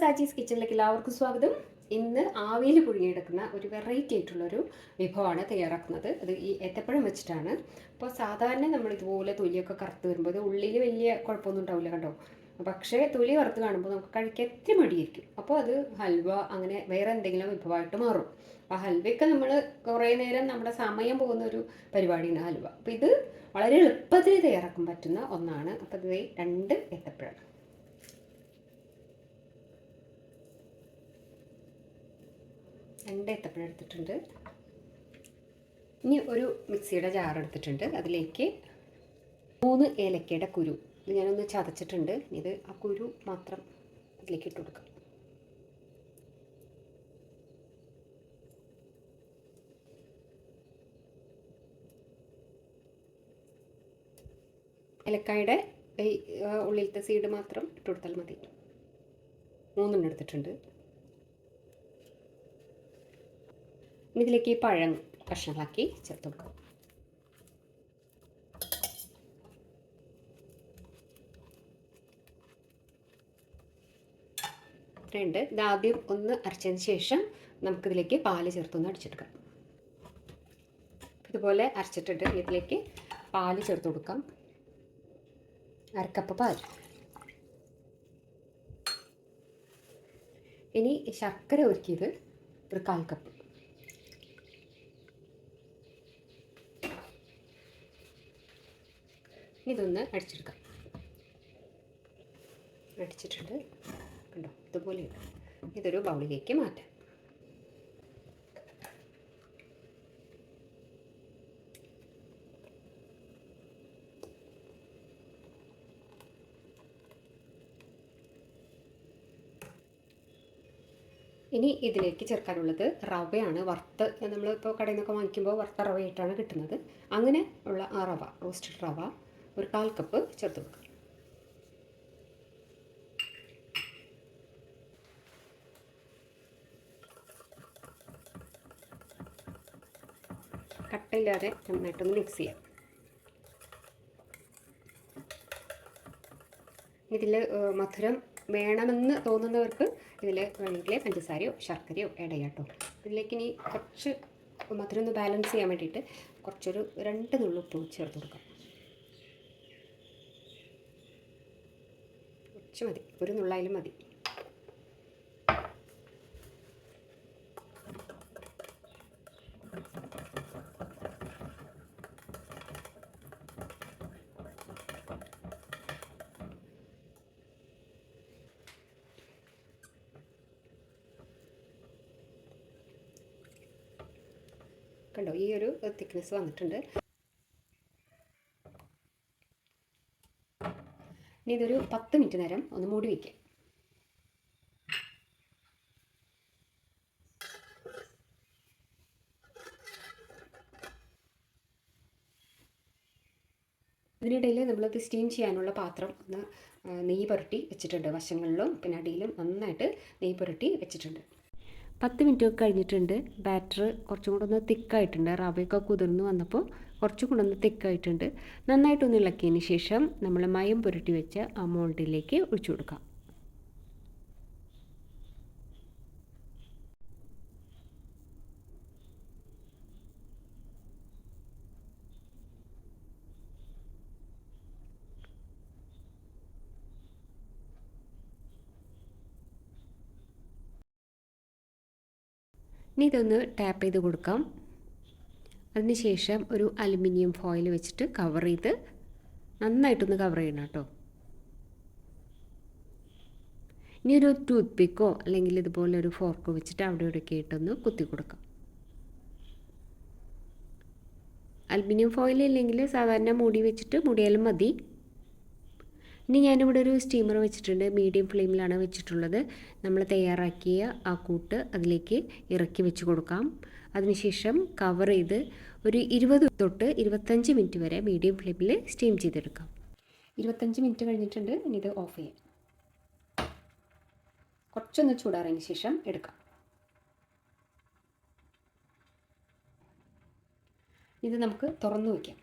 സാജീസ് കിച്ചണിലേക്ക് എല്ലാവർക്കും സ്വാഗതം. ഇന്ന് ആവിയിൽ പുഴുങ്ങിയെടുക്കുന്ന ഒരു വെറൈറ്റി ആയിട്ടുള്ളൊരു വിഭവമാണ് തയ്യാറാക്കുന്നത്. അത് ഈ ഏത്തപ്പഴം വെച്ചിട്ടാണ്. അപ്പോൾ സാധാരണ നമ്മൾ ഇതുപോലെ തൊലിയൊക്കെ കറുത്ത് വരുമ്പോൾ ഇത് ഉള്ളിൽ വലിയ കുഴപ്പമൊന്നും ഉണ്ടാവില്ല കണ്ടോ? പക്ഷേ തൊലി കറുത്ത് കാണുമ്പോൾ നമുക്ക് കഴിക്കാൻ എത്ര മടിയായിരിക്കും. അപ്പോൾ അത് ഹൽവ അങ്ങനെ വേറെ എന്തെങ്കിലും വിഭവമായിട്ട് മാറും. അപ്പോൾ ഹൽവയൊക്കെ നമ്മൾ കുറേ നേരം നമ്മുടെ സമയം പോകുന്ന ഒരു പരിപാടിയാണ് ഹൽവ. അപ്പോൾ ഇത് വളരെ എളുപ്പത്തിൽ തയ്യാറാക്കാൻ പറ്റുന്ന ഒന്നാണ്. അപ്പോൾ ഇത് രണ്ട് ഏത്തപ്പഴം. രണ്ട് ഏത്തപ്പഴം എടുത്തിട്ടുണ്ട്. ഇനി ഒരു മിക്സിയുടെ ജാർ എടുത്തിട്ടുണ്ട്. അതിലേക്ക് മൂന്ന് ഏലക്കയുടെ കുരു. ഇത് ഞാനൊന്ന് ചതച്ചിട്ടുണ്ട്. ഇത് ആ കുരു മാത്രം അതിലേക്ക് ഇട്ട് കൊടുക്കാം. ഏലക്കായുടെ ഉള്ളിലത്തെ സീഡ് മാത്രം ഇട്ട് കൊടുത്താൽ മതി. മൂന്നെണ്ണം എടുത്തിട്ടുണ്ട്. ഇതിലേക്ക് ഈ പഴം കഷ്ണങ്ങളാക്കി ചേർത്ത് കൊടുക്കാം. ഇത് ആദ്യം ഒന്ന് അരച്ചതിന് ശേഷം നമുക്കിതിലേക്ക് പാൽ ചേർത്തൊന്ന് അടിച്ചെടുക്കാം. ഇതുപോലെ അരച്ചിട്ടിട്ട് ഇതിലേക്ക് പാൽ ചേർത്ത് കൊടുക്കാം. അരക്കപ്പ് പാൽ. ഇനി ശർക്കര ഒരുക്കിയത് ഒരു കാൽ കപ്പ് ഇതൊന്ന് അടിച്ചെടുക്കാം. അടിച്ചിട്ടുണ്ട്. കണ്ടോ? ഇതുപോലെയുണ്ട് ഇതൊരു ബൗളിലേക്ക് മാറ്റാം. ഇനി ഇതിലേക്ക് ചേർക്കാനുള്ളത് റവയാണ്. വറുത്ത് നമ്മളിപ്പോൾ കടയിൽ നിന്നൊക്കെ വാങ്ങിക്കുമ്പോൾ വറുത്ത റവയായിട്ടാണ് കിട്ടുന്നത്. അങ്ങനെ ഉള്ള ആ റവ റോസ്റ്റഡ് റവ. ഒരു കാൽ കപ്പ് ചേർത്ത് കൊടുക്കുക കട്ടയില്ലാതെ നന്നായിട്ടൊന്ന് മിക്സ് ചെയ്യാം. ഇതിൽ മധുരം വേണമെന്ന് തോന്നുന്നവർക്ക് ഇതിൽ വേണമെങ്കിൽ പഞ്ചസാരയോ ശർക്കരയോ ആഡ് ചെയ്യാം കേട്ടോ ഇതിലേക്ക് ഇനി കുറച്ച് മധുരം ഒന്ന് ബാലൻസ് ചെയ്യാൻ വേണ്ടിയിട്ട് കുറച്ചൊരു രണ്ട് നുള്ളുപ്പ് ചേർത്ത് കൊടുക്കാം. കുറച്ച് മതി. ഒരു നുള്ളായാലും മതി. കണ്ടോ? ഈ ഒരു തിക്നെസ് വന്നിട്ടുണ്ട്. ഇനി ഇതൊരു പത്ത് മിനിറ്റ് നേരം ഒന്ന് മൂടി വയ്ക്കാം ഇതിനിടയിൽ നമ്മളത് സ്റ്റീം ചെയ്യാനുള്ള പാത്രം ഒന്ന് നെയ്യ് പുരട്ടി വെച്ചിട്ടുണ്ട്. വശങ്ങളിലും പിന്നെ അടിയിലും നന്നായിട്ട് നെയ്യ് പുരട്ടി വെച്ചിട്ടുണ്ട്. പത്ത് മിനിറ്റ് ഒക്കെ കഴിഞ്ഞിട്ടുണ്ട്. ബാറ്റർ കുറച്ചും കൂടെ ഒന്ന് തിക്കായിട്ടുണ്ട്. റവയൊക്കെ കുതിർന്ന് വന്നപ്പോൾ കുറച്ചും കൂടെ ഒന്ന് തിക്കായിട്ടുണ്ട്. നന്നായിട്ടൊന്ന് ഇളക്കിയതിന് ശേഷം നമ്മൾ മയം പുരട്ടി വെച്ച ആ മോൾഡിലേക്ക് ഒഴിച്ചു കൊടുക്കാം. ഇനി ഇതൊന്ന് ടാപ്പ് ചെയ്ത് കൊടുക്കാം. അതിനുശേഷം ഒരു അലുമിനിയം ഫോയിൽ വെച്ചിട്ട് കവർ ചെയ്ത് നന്നായിട്ടൊന്ന് കവർ ചെയ്യണം കേട്ടോ. ഇനി ഒരു ടൂത്ത് പിക്കോ അല്ലെങ്കിൽ ഇതുപോലെ ഒരു ഫോർക്കോ വെച്ചിട്ട് അവിടെ ഇവിടെയൊക്കെ കേട്ടൊന്ന് കുത്തി കൊടുക്കാം. അലുമിനിയം ഫോയിൽ ഇല്ലെങ്കിൽ സാധാരണ മുടി വെച്ചിട്ട് മുടിയാലും മതി. ഇനി ഞാനിവിടെ ഒരു സ്റ്റീമർ വെച്ചിട്ടുണ്ട്. മീഡിയം ഫ്ലെയിമിലാണ് വെച്ചിട്ടുള്ളത്. നമ്മൾ തയ്യാറാക്കിയ ആ കൂട്ട് അതിലേക്ക് ഇറക്കി വെച്ച് കൊടുക്കാം. അതിനുശേഷം കവർ ചെയ്ത് ഒരു ഇരുപത് തൊട്ട് ഇരുപത്തഞ്ച് മിനിറ്റ് വരെ മീഡിയം ഫ്ലെയിമിൽ സ്റ്റീം ചെയ്തെടുക്കാം. ഇരുപത്തഞ്ച് മിനിറ്റ് കഴിഞ്ഞിട്ടുണ്ട്. ഇനി ഇത് ഓഫ് ചെയ്യാം. കുറച്ചൊന്ന് ചൂടാറിയതിന് ശേഷം എടുക്കാം. ഇത് നമുക്ക് തുറന്നു വയ്ക്കാം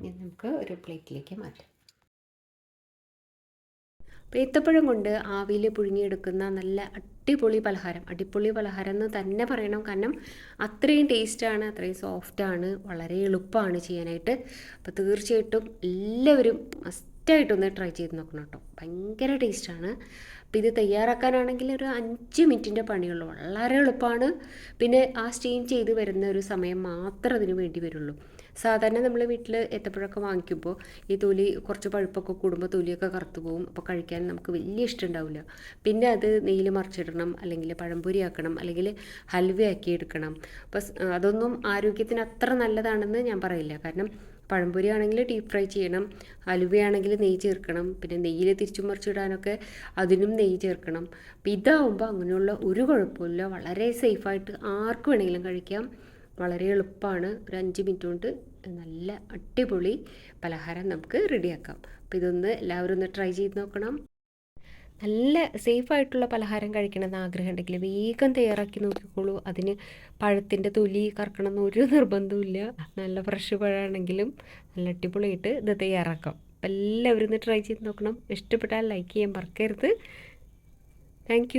ഇനി നമുക്ക് ഒരു പ്ലേറ്റിലേക്ക് മാറ്റാം. അപ്പോൾ ഏത്തപ്പഴം കൊണ്ട് ആവിയിൽ പുഴുങ്ങിയെടുക്കുന്ന നല്ല അടിപൊളി പലഹാരം. അടിപൊളി പലഹാരം എന്ന് തന്നെ പറയണം. കാരണം അത്രയും ടേസ്റ്റാണ് അത്രയും സോഫ്റ്റാണ് വളരെ എളുപ്പമാണ് ചെയ്യാനായിട്ട്. അപ്പോൾ തീർച്ചയായിട്ടും എല്ലാവരും മസ്റ്റായിട്ടൊന്ന് ട്രൈ ചെയ്ത് നോക്കണം കേട്ടോ. ഭയങ്കര ടേസ്റ്റാണ് അപ്പോൾ ഇത് തയ്യാറാക്കാനാണെങ്കിൽ ഒരു അഞ്ച് മിനിറ്റിന്റെ പണിയുള്ളൂ. വളരെ എളുപ്പമാണ്. പിന്നെ ആ സ്റ്റീം ചെയ്ത് വരുന്ന ഒരു സമയം മാത്രം അതിന് വേണ്ടി വരുള്ളൂ. സാധാരണ നമ്മൾ വീട്ടിൽ ഏത്തപ്പഴമൊക്കെ വാങ്ങിക്കുമ്പോൾ ഈ തൊലി കുറച്ച് പഴുപ്പൊക്കെ കൂടുമ്പോൾ തൊലിയൊക്കെ കറുത്തു പോകും അപ്പോൾ കഴിക്കാൻ നമുക്ക് വലിയ ഇഷ്ടം ഉണ്ടാവില്ല പിന്നെ അത് നെയ്യിൽ മറിച്ചിടണം അല്ലെങ്കിൽ പഴംപൊരി ആക്കണം അല്ലെങ്കിൽ ഹൽവയാക്കി എടുക്കണം. അപ്പോൾ അതൊന്നും ആരോഗ്യത്തിന് അത്ര നല്ലതാണെന്ന് ഞാൻ പറയില്ല. കാരണം പഴംപൊരി ആണെങ്കിൽ ഡീപ് ഫ്രൈ ചെയ്യണം അലുവയാണെങ്കിൽ നെയ്യ് ചേർക്കണം പിന്നെ നെയ്യിൽ തിരിച്ചു മറിച്ചിടാനൊക്കെ അതിനും നെയ്യ് ചേർക്കണം. അപ്പം ഇതാവുമ്പോൾ അങ്ങനെയുള്ള ഒരു കുഴപ്പമില്ല വളരെ സേഫായിട്ട് ആർക്ക് വേണമെങ്കിലും കഴിക്കാം. വളരെ എളുപ്പമാണ് ഒരു അഞ്ച് മിനിറ്റ് കൊണ്ട് നല്ല അടിപൊളി പലഹാരം നമുക്ക് റെഡിയാക്കാം. അപ്പോൾ ഇതൊന്ന് എല്ലാവരും ഒന്ന് ട്രൈ ചെയ്ത് നോക്കണം. നല്ല സേഫായിട്ടുള്ള പലഹാരം കഴിക്കണമെന്ന് ആഗ്രഹം ഉണ്ടെങ്കിൽ വേഗം തയ്യാറാക്കി നോക്കിക്കോളൂ. അതിന് പഴത്തിന്റെ തൊലി കറക്കണം ഒരു നിർബന്ധമില്ല നല്ല ഫ്രഷ് പഴമാണെങ്കിലും നല്ല അടിപൊളിയായിട്ട് ഇത് തയ്യാറാക്കാം. അപ്പം എല്ലാവരും ഒന്ന് ട്രൈ ചെയ്ത് നോക്കണം. ഇഷ്ടപ്പെട്ടാൽ ലൈക്ക് ചെയ്യാൻ മറക്കരുത്. താങ്ക്